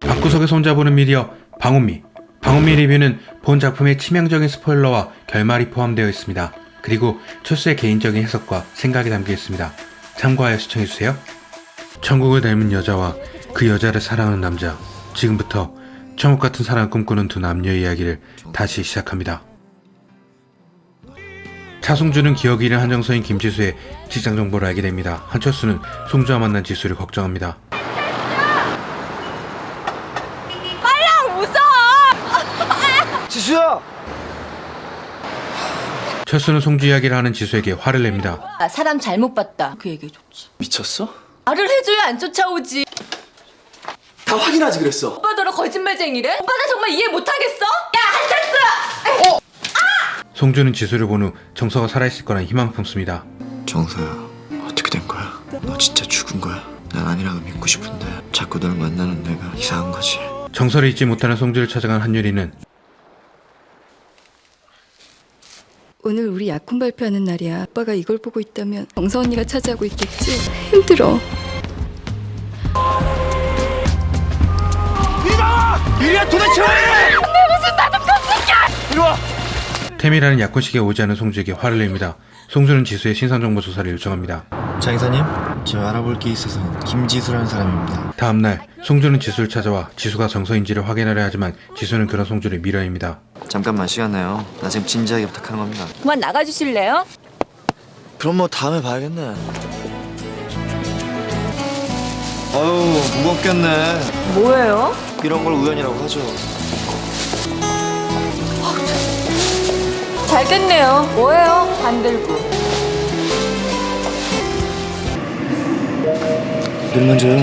방구석에 손잡으는 미디어 방운미 방운미 리뷰는 본 작품의 치명적인 스포일러와 결말이 포함되어 있습니다. 그리고 철수의 개인적인 해석과 생각이 담겨 있습니다. 참고하여 시청해주세요. 천국을 닮은 여자와 그 여자를 사랑하는 남자 지금부터 천국 같은 사랑을 꿈꾸는 두 남녀의 이야기를 다시 시작합니다. 차송주는 기억 잃은 한정서인 김지수의 직장 정보를 알게 됩니다. 한철수는 송주와 만난 지수를 걱정합니다. 지수야! 철수는 송주 이야기를 하는 지수에게 화를 냅니다. 아, 사람 잘못 봤다. 그 얘기해줬지. 미쳤어? 말을 해줘야 안 쫓아오지. 다 확인하지 그랬어. 오빠 너라 거짓말쟁이래? 오빠 나 정말 이해 못하겠어? 야 한철수! 송주는 지수를 본 후 정서가 살아있을 거란 희망 품습니다. 정서야 어떻게 된 거야? 너 진짜 죽은 거야? 난 아니라고 믿고 싶은데 자꾸 널 만나는 내가 이상한 거지 정서를 잊지 못하는 송주를 찾아간 한유리는 오늘 우리 약혼 발표하는 날이야. 아빠가 이걸 보고 있다면 정서 언니가 차지하고 있겠지. 힘들어. 이리야 도대체 왜! 태미라는 약혼식에 오지 않은 송주에게 화를 냅니다. 송주는 지수의 신상 정보 조사를 요청합니다. 장 이사님 저 알아볼 게 있어서 김지수라는 사람입니다 다음 날 송주는 지수를 찾아와 지수가 정서인지를 확인하려 하지만 지수는 그런 송주를 밀어냅니다. 잠깐만 시간 내요 나 지금 진지하게 부탁하는 겁니다 그만 나가주실래요? 그럼 뭐 다음에 봐야겠네 어우 무겁겠네 뭐예요? 이런 걸 우연이라고 하죠 잘 됐네요. 뭐예요? 안 들고. 늘 먼저요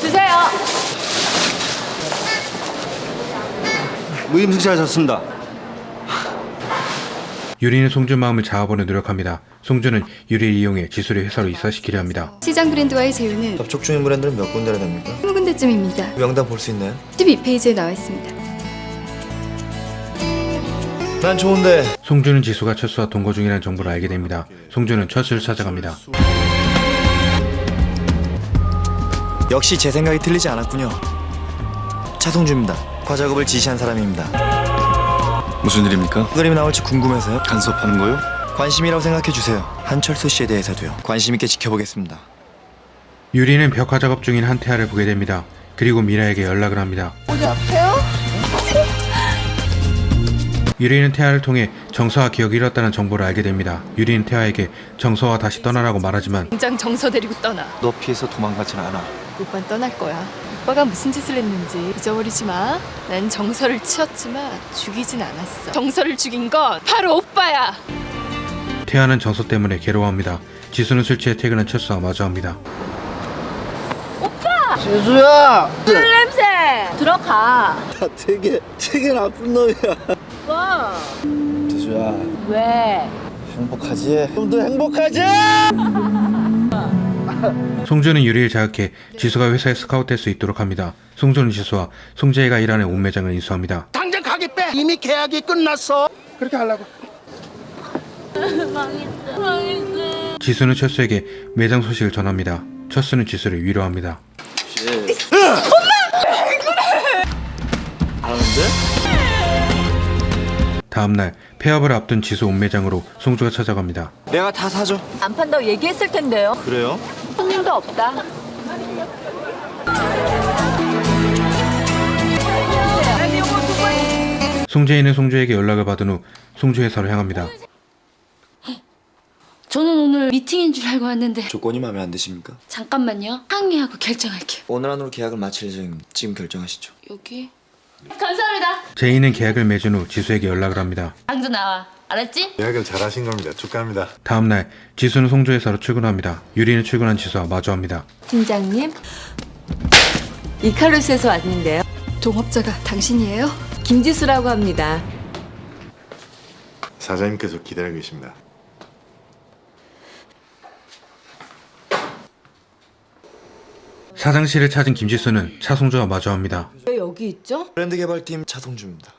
드세요. 무임승차하셨습니다. 유리는 송주 마음을 잡아보려 노력합니다. 송주는 유리를 이용해 지수를 회사로 이사시키려 합니다. 시장 브랜드와의 제휴는 접촉 중인 브랜드는 몇 군데나 됩니까? 20군데쯤입니다. 명단 볼 수 있나요? 12페이지에 나와 있습니다. 난 좋은데 송주는 지수가 철수와 동거 중이라는 정보를 알게 됩니다. 송주는 철수를 찾아갑니다. 역시 제 생각이 틀리지 않았군요 차송주입니다 과작업을 지시한 사람입니다 무슨 일입니까? 그림이 나올지 궁금해서요 간섭하는 거요? 관심이라고 생각해 주세요. 한철수 씨에 대해서도요. 관심 있게 지켜보겠습니다. 유리는 벽화 작업 중인 한태아를 보게 됩니다. 그리고 미라에게 연락을 합니다. 유리는 태아를 통해 정서와 기억을 잃었다는 정보를 알게 됩니다. 유리는 태아에게 정서와 다시 떠나라고 말하지만 당장 정서 데리고 떠나. 너 피해서 도망가진 않아. 오빤 떠날 거야. 오빠가 무슨 짓을 했는지 잊어버리지 마. 난 정서를 치었지만 죽이진 않았어. 정서를 죽인 건 바로 오빠야. 태아는 정서 때문에 괴로워합니다. 지수는 술 취해 퇴근한 철수와 마주합니다. 지수야! 냄새. 들어가. 나 되게 되게 나쁜 놈이야. 와. 지수야 왜? 행복하지? 좀 더 행복하지? 송주는 유리를 자극해 지수가 회사에 스카우트될 수 있도록 합니다. 송주는 지수와 송재희가 일하는 옷 매장을 인수합니다. 당장 가게 빼. 이미 계약이 끝났어. 그렇게 하려고. 지수는 철수에게 매장 소식을 전합니다. 철수는 지수를 위로합니다. 다음날 폐업을 앞둔 지수 옷 매장으로 송주가 찾아갑니다. 내가 다 사줘. 안 판다고 얘기했을 텐데요. 그래요? 손님도 없다. 송재희는 송주에게 연락을 받은 후 송주 회사로 향합니다. 저는 오늘 미팅인 줄 알고 왔는데 조건이 마음에 안 드십니까? 잠깐만요. 항의하고 결정할게요. 오늘 안으로 계약을 마칠 예정입니다. 지금 결정하시죠. 여기 감사합니다. 제이는 계약을 맺은 후 지수에게 연락을 합니다. 당장 나와. 알았지? 예약을 잘하신 겁니다. 축하합니다. 다음날 지수는 송주 회사로 출근합니다. 유리는 출근한 지수와 마주합니다. 팀장님. 이카루스에서 왔는데요. 동업자가 당신이에요? 김지수라고 합니다. 사장님께서 기다리고 계십니다. 사장실을 찾은 김지수는 차송주와 마주합니다. 왜 여기 있죠? 브랜드 개발팀 차송주입니다.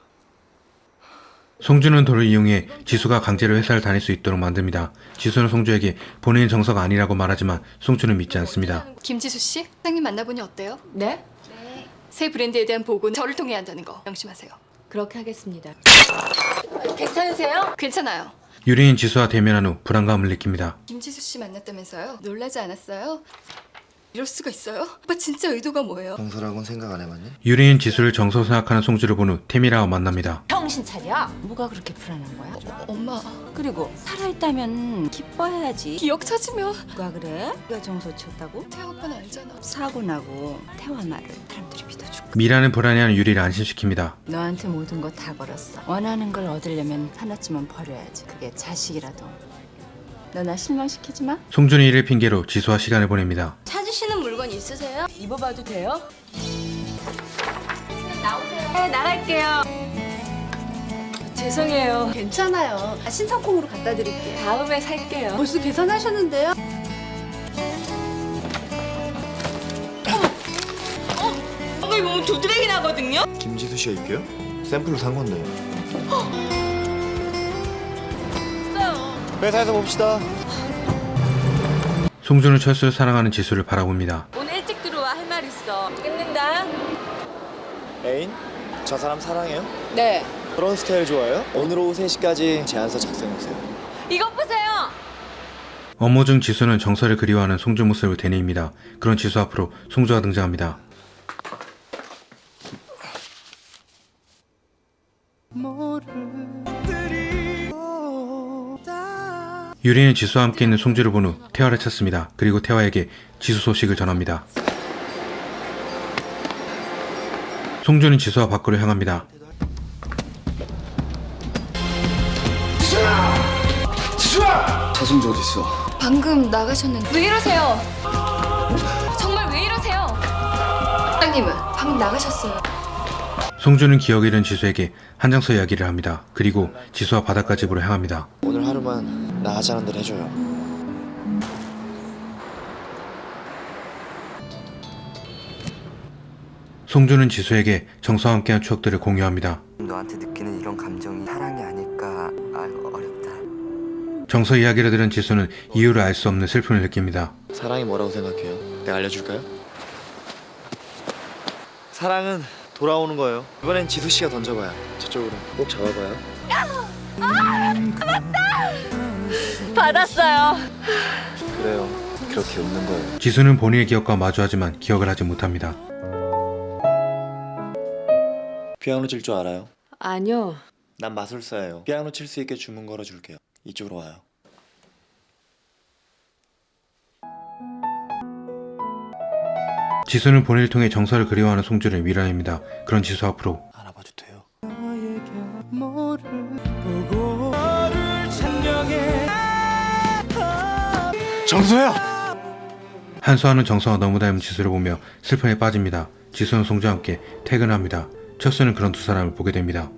송주는 도를 이용해 지수가 강제로 회사를 다닐 수 있도록 만듭니다. 지수는 송주에게 본인의 정서가 아니라고 말하지만 송주는 믿지 않습니다. 김지수 씨, 사장님 만나보니 어때요? 네? 새 브랜드에 대한 보고는 저를 통해 한다는 거 명심하세요. 그렇게 하겠습니다. 괜찮으세요? 괜찮아요. 유리인 지수와 대면한 후 불안감을 느낍니다. 김지수 씨 만났다면서요? 놀라지 않았어요? 이럴 수가 있어요? 오빠 진짜 의도가 뭐예요? 정서라고는 생각 안 해봤니? 유리인 지수를 정서 생각하는 송주를 본 후 태미라와 만납니다. 정신 차려. 뭐가 그렇게 불안한 거야? 엄마 그리고 살아있다면 기뻐해야지. 기억 찾으면 누가 그래? 네가 정서 쳤다고? 태아 오빠는 알잖아. 사고 나고 태화 말을 사람들이 믿어줄까? 미라는 불안해하는 유리를 안심시킵니다. 너한테 모든 거 다 걸었어. 원하는 걸 얻으려면 하나쯤은 버려야지. 그게 자식이라도. 너 나 실망시키지 마. 송주는 이를 핑계로 지수와 시간을 보냅니다. 물건 있으세요? 입어봐도 돼요? 네, 나갈게요. 죄송해요. 괜찮아요. 아, 신상콩으로 갖다 드릴게요. 다음에 살게요. 벌써 계산하셨는데요? 어머, 이거 뭐 두드레기 나거든요? 김지수 씨가 입게요? 샘플로 산 건데. 회사에서 봅시다. 송주는 철수를 사랑하는 지수를 바라봅니다. 오늘 일찍 들어와 할 말 있어. 끊는다. 애인? 저 사람 사랑해요? 네. 그런 스타일 좋아해요? 오늘 오후 3시까지 제안서 작성해주세요. 이것 보세요. 업무 중 지수는 정서를 그리워하는 송주 모습을 되뇌입니다. 그런 지수 앞으로 송주가 등장합니다. 유리는 지수와 함께 있는 송주를 본 후 태화를 찾습니다. 그리고 태화에게 지수 소식을 전합니다. 송주는 지수와 밖으로 향합니다. 차승주 어딨어? 방금 나가셨는데 왜 이러세요? 정말 왜 이러세요? 사장님은 방금 나가셨어요. 송주는 기억 잃은 지수에게 한장서 이야기를 합니다. 그리고 지수와 바닷가 집으로 향합니다. 오늘 하루만 나 하자는 대로 해줘요. 송주는 지수에게 정서와 함께한 추억들을 공유합니다. 너한테 느끼는 이런 감정이 사랑이 아닐까 알 어렵다. 정서 이야기를 들은 지수는 이유를 알 수 없는 슬픔을 느낍니다. 사랑이 뭐라고 생각해요? 내가 알려줄까요? 사랑은 돌아오는 거예요. 이번엔 지수 씨가 던져봐요. 저쪽으로 꼭 잡아봐요. 받았어요. 그래요. 그렇게 웃는 거예요. 지수는 본인의 기억과 마주하지만 기억을 하지 못합니다. 피아노 칠 줄 알아요? 아니요. 난 마술사예요. 피아노 칠 수 있게 주문 걸어줄게요. 이쪽으로 와요. 지수는 본인을 통해 정서를 그리워하는 송주를 위로합니다. 그런 지수 앞으로 알아봐도 돼 정소야! 한수하는 정서와 너무 닮은 지수를 보며 슬픔에 빠집니다. 지수는 송주와 함께 퇴근합니다. 철수는 그런 두 사람을 보게 됩니다.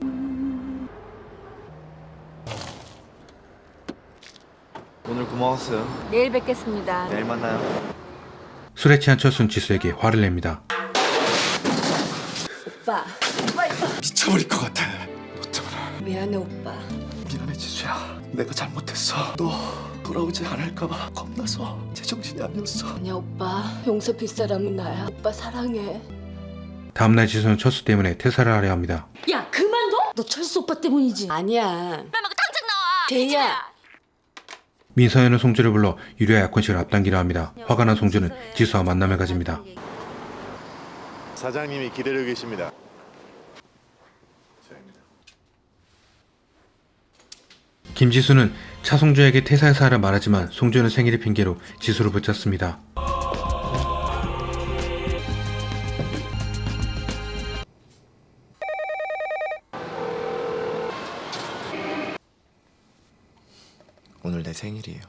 오늘 고마웠어요. 내일 뵙겠습니다. 내일 만나요. 술에 취한 철수는 지수에게 화를 냅니다. 오빠. 미쳐버릴 것 같아. 너 때문에. 미안해, 오빠. 미안해 지수야. 내가 잘못했어. 너 돌아오지 않을까봐 겁나서 제정신이 아니었어. 아니야, 오빠. 용서 빌 사람은 나야. 오빠 사랑해. 다음날 지수는 철수 때문에 퇴사를 하려 합니다. 야 그만둬. 너 철수 오빠 때문이지. 아니야. 빨리 당장 나와. 제이야. 민서연은 송주를 불러 유리와 약혼식을 앞당기려 합니다. 화가 난 송주는 지수와 만남을 가집니다. 사장님이 기다리고 계십니다. 김지수는 차송주에게 퇴사해서 하라 말하지만 송주는 생일을 핑계로 지수를 붙잡습니다. 오늘 내 생일이에요.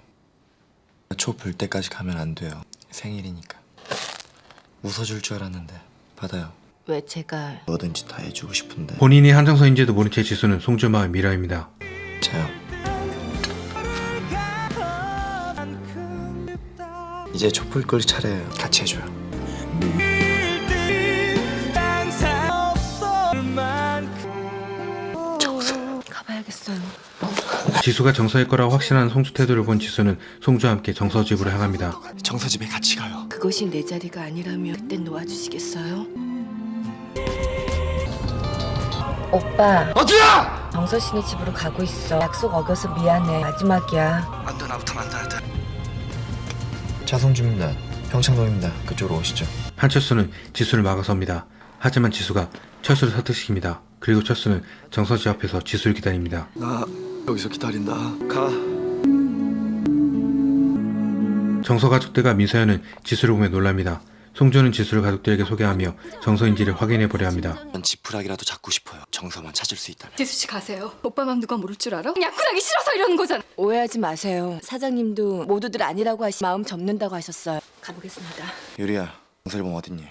초 불 때까지 가면 안 돼요. 생일이니까. 웃어줄 줄 알았는데 받아요. 왜 제가 뭐든지 다 해주고 싶은데 본인이 한정서인지도 모른 채 지수는 송주 마을 미라입니다. 자요. 이제 촛불 끌 차례예요. 같이 해줘요. 가봐야겠어. 지수가 정서일 거라고 확신하는 송주 태도를 본 지수는 송주와 함께 정서 집으로 향합니다. 정서 집에 같이 가요. 그것이 내 자리가 아니라면 그땐 놓아주시겠어요? 오빠 어디야? 정서 씨네 집으로 가고 있어. 약속 어겨서 미안해. 마지막이야. 안돼 나부터 만나야 돼. 자송주입니다. 평창동입니다. 그쪽으로 오시죠. 한철수는 지수를 막아섭니다. 하지만 지수가 철수를 설득시킵니다. 그리고 철수는 정서지 앞에서 지수를 기다립니다. 나 여기서 기다린다. 가. 정서 가족들과 민서연은 지수를 보며 놀랍니다. 송주는 지수를 가족들에게 소개하며 정서인지를 확인해 보려 합니다. 난 지푸라기라도 잡고 싶어요. 정서만 찾을 수 있다면. 지수 씨 가세요. 오빠 맘 누가 모를 줄 알아? 약혼하기 싫어서 이러는 거잖아. 오해하지 마세요. 사장님도 모두들 아니라고 하시 마음 접는다고 하셨어요. 가보겠습니다. 유리야, 정설봉 어딨니?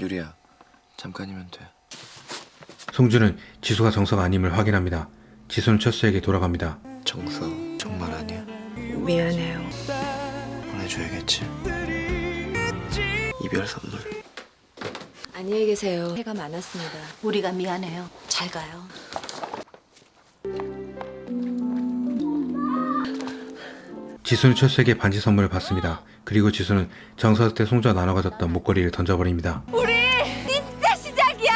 유리야, 잠깐이면 돼. 송주는 지수가 정서가 아님을 확인합니다. 지수는 철수에게 돌아갑니다. 정서 정말 아니야. 미안해요. 보내줘야겠지. 이별 선물. 안녕히 계세요. 해가 많았습니다. 우리가 미안해요. 잘 가요. 지수는 철수에게 반지 선물을 받습니다. 그리고 지수는 정서 때 송주와 나눠 가졌던 목걸이를 던져버립니다. 진짜 시작이야?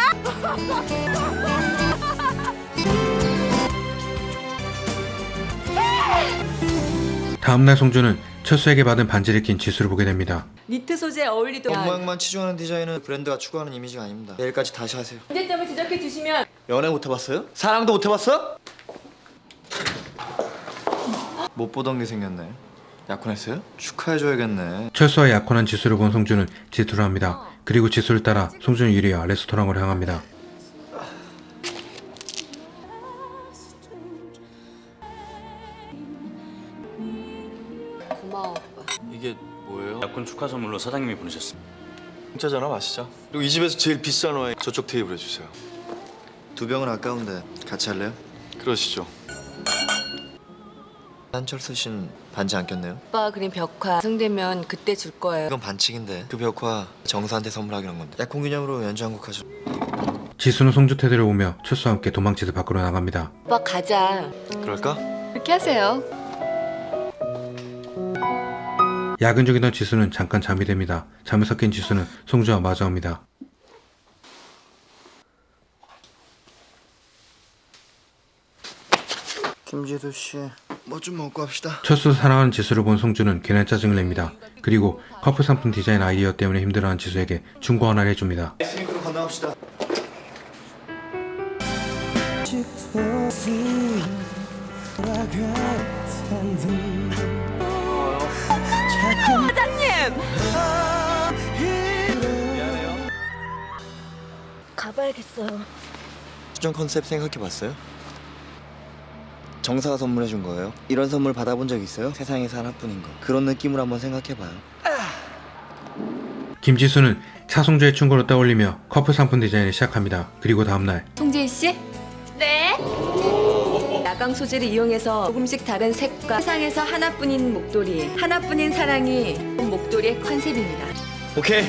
다음날 송주는 철수에게 받은 반지를 낀 지수를 보게 됩니다. 니트 소재 어울리도록 모양만 치중하는 디자인은 브랜드가 추구하는 이미지가 아닙니다. 내일까지 다시 하세요. 문제점을 지적해 주시면 연애 못 해봤어요? 사랑도 못 해봤어? 못 보던 게 생겼네. 약혼했어요? 축하해줘야겠네. 철수와 약혼한 지수를 본 송주는 질투를 합니다. 그리고 지수를 따라 송주는 유리와 레스토랑으로 향합니다. 축하 선물로 사장님이 보내셨습니다. 공짜잖아 마시자. 그리고 이 집에서 제일 비싼 와인 저쪽 테이블 해주세요. 두 병은 아까운데 같이 할래요? 그러시죠. 한철수 씨는 반지 안 꼈네요. 오빠가 그린 벽화 성되면 그때 줄 거예요. 이건 반칙인데 그 벽화 정사한테 선물하기로 한 건데 약혼 기념으로 연주 한 곡 하죠. 지수는 송주 태도를 보며 철수와 함께 도망치듯 밖으로 나갑니다. 오빠 가자. 그럴까? 그렇게 하세요. 야근 중이던 지수는 잠깐 잠이 듭니다. 잠을 섞인 지수는 송주와 마주합니다. 김지수 씨, 뭐 좀 먹고 합시다. 철수 사랑하는 지수를 본 송주는 괜한 짜증을 냅니다. 그리고 커플 상품 디자인 아이디어 때문에 힘들어하는 지수에게 충고 하나를 해줍니다. 아이스크림 건너갑시다. 가봐야겠어요. 수정 컨셉 생각해봤어요? 정사가 선물해준 거예요. 이런 선물 받아본 적 있어요? 세상에서 하나뿐인 거. 그런 느낌으로 한번 생각해봐요. 김지수는 차송주의 충고를 떠올리며 커플 상품 디자인을 시작합니다. 그리고 다음날 송재희 씨? 네. 야광 소재를 이용해서 조금씩 다른 색과 세상에서 하나뿐인 목도리, 하나뿐인 사랑이 목도리의 컨셉입니다. 오케이.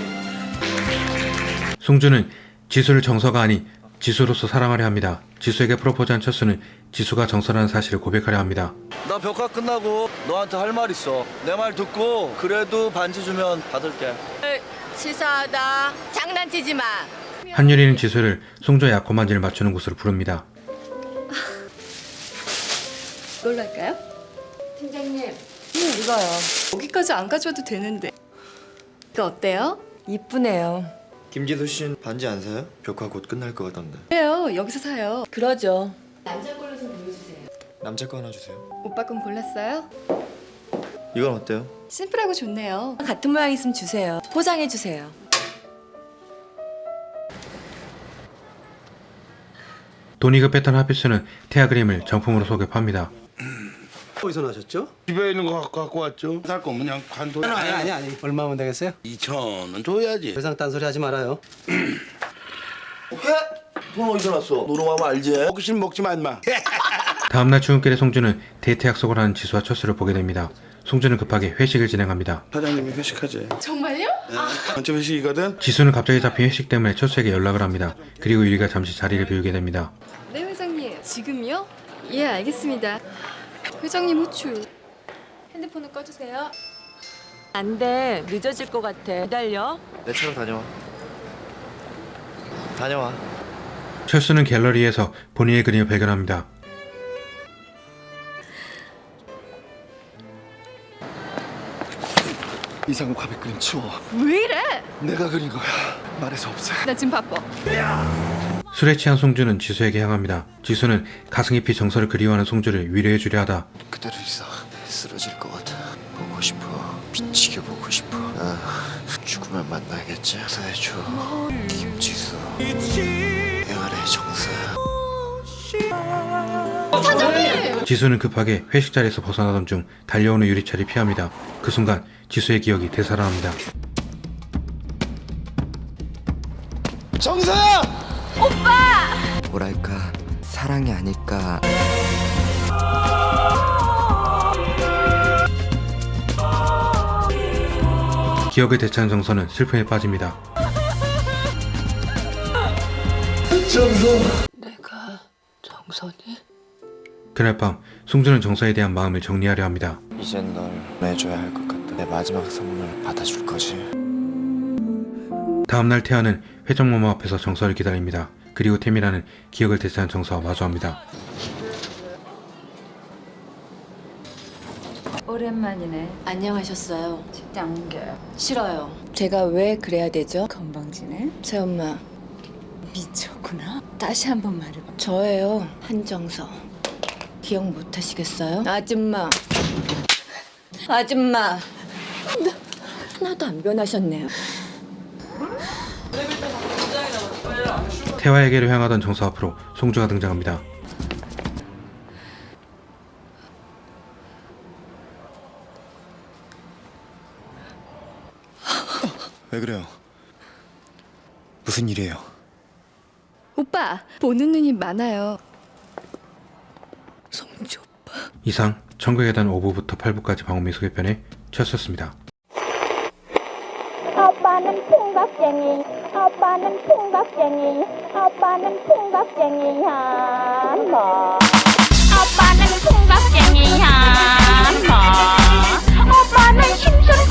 송주는 지수를 정서가 아닌 지수로서 사랑하려 합니다. 지수에게 프로포즈한 철수는 지수가 정서라는 사실을 고백하려 합니다. 나 벽화 끝나고 너한테 할 말 있어. 내 말 듣고 그래도 반지 주면 받을게. 치사하다. 장난치지 마. 한유리는 지수를 송주의 약혼 반지를 맞추는 곳으로 부릅니다. 이걸로 할까요? 팀장님, 이거요. 여기까지 안 가져와도 되는데. 이거 어때요? 이쁘네요. 김지수 씨는 반지 안 사요? 벽화 곧 끝날 것 같던데. 그래요. 여기서 사요. 그러죠. 남자 걸로 좀 보여주세요. 남자 거 하나 주세요. 오빠 건 골랐어요? 이건 어때요? 심플하고 좋네요. 같은 모양 있으면 주세요. 포장해 주세요. 돈이 급했던 하피스는 테아그림을 정품으로 속여 팝니다. 어디서 나셨죠? 집에 있는 거 갖고, 갖고 왔죠. 살 거면 그냥 관둬. 아니 아니 아니. 얼마면 되겠어요? 2천 원 줘야지. 세상 딴소리 하지 말아요. 돈 어디서 났어? 노름하면 알지? 먹기싫으면 먹지 마 임마. 다음날 출근길에 송주는 데이트 약속을 하는 지수와 철수를 보게 됩니다. 송주는 급하게 회식을 진행합니다. 사장님이 회식하지. 정말요? 전체 회식이거든. 지수는 갑자기 잡힌 회식 때문에 철수에게 연락을 합니다. 그리고 유리가 잠시 자리를 비우게 됩니다. 네 회장님. 지금요? 예 알겠습니다. 회장님 호출. 핸드폰을 꺼주세요. 안 돼. 늦어질 것 같아. 기다려. 내 차로 다녀와. 다녀와. 철수는 갤러리에서 본인의 그림을 발견합니다. 이상우 화백 그림 치워. 왜 이래? 내가 그린 거야. 말해서 없애. 나 지금 바빠. 술에 취한 송주는 지수에게 향합니다. 지수는 가슴 깊이 정서를 그리워하는 송주를 위로해주려 하다 그대로 있어. 쓰러질 것 같아. 보고 싶어. 미치게 보고 싶어. 아, 죽으면 만나겠지. 서해줘. 김지수. 영원의 정서야. 지수는 급하게 회식 자리에서 벗어나던 중 달려오는 유리차를 피합니다. 그 순간 지수의 기억이 되살아납니다. 정서야! 뭐랄까 사랑이 아닐까 기억을 되찾은 정서는 슬픔에 빠집니다. 내가 정선이? 그날 밤 송주는 정서에 대한 마음을 정리하려 합니다. 이젠 널 내줘야 할 것 같다. 내 마지막 선물을 받아줄 거지. 다음날 태아는 회전모모 앞에서 정서를 기다립니다. 그리고 태미라는 기억을 되찾은 정서와 마주합니다. 오랜만이네. 안녕하셨어요. 직장 옮겨요. 싫어요. 제가 왜 그래야 되죠? 건방지네. 제 엄마 미쳤구나. 다시 한 번 말해봐. 저예요. 한정서. 기억 못 하시겠어요? 아줌마. 아줌마. 나, 하나도 안 변하셨네요. 태화에게로 향하던 정서 앞으로 송주가 등장합니다. 왜 그래요? 무슨 일이에요? 오빠 보는 눈이 많아요. 성주 오빠. 이상 청구계단 5부부터 8부까지 방음미 소개편에 쳤었습니다. 아빠는 아빠는 풍각쟁이 아빠는 풍각쟁이 한마. 아빠는 풍각쟁이 한마. 아빠는 심술